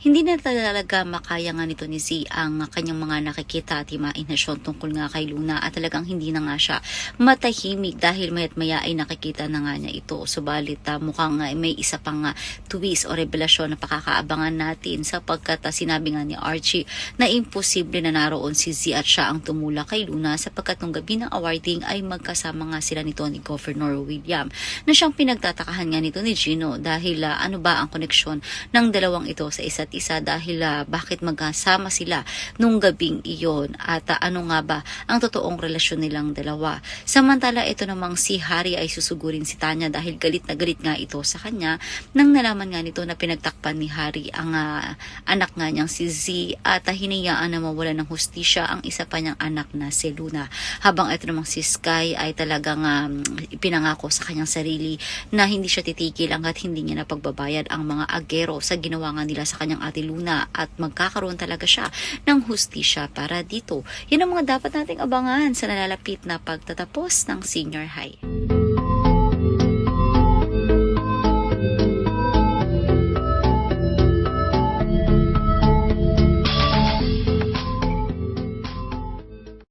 Hindi na talaga makaya nga nito ni Z ang kanyang mga nakikita at imahinasyon tungkol nga kay Luna at talagang hindi na nga siya matahimik dahil mayat maya ay nakikita na nga niya ito. Subalit uh, mukhang uh, may isa pang uh, twist o revelasyon na pakakaabangan natin sapagkat uh, sinabi nga ni Archie na imposible na naroon si Z at siya ang tumula kay Luna sapagkat nung gabi ng awarding ay magkasama nga sila nito ni Governor William na siyang pinagtatakahan nga nito ni Gino dahil uh, ano ba ang koneksyon ng dalawang ito sa isa't isa dahil uh, bakit magkasama sila nung gabing iyon at uh, ano nga ba ang totoong relasyon nilang dalawa. Samantala ito namang si Harry ay susugurin si Tanya dahil galit na galit nga ito sa kanya nang nalaman nga nito na pinagtakpan ni Harry ang uh, anak nga niyang si Z at uh, hinayaan na mawala ng hustisya ang isa pa niyang anak na si Luna. Habang ito namang si Sky ay talagang um, ipinangako sa kanyang sarili na hindi siya titigil hanggat hindi niya napagbabayad ang mga agero sa ginawa nga nila sa kanyang Ate Luna at magkakaroon talaga siya ng hustisya para dito. Yan ang mga dapat nating abangan sa nalalapit na pagtatapos ng senior high.